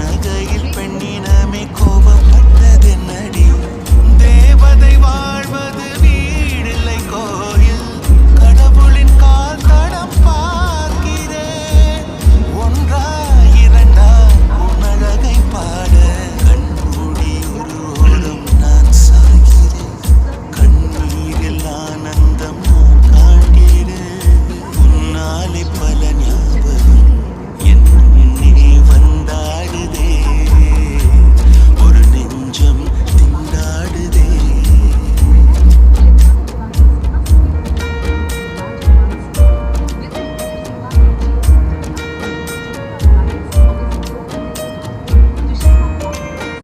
நகையில் பெண்ணின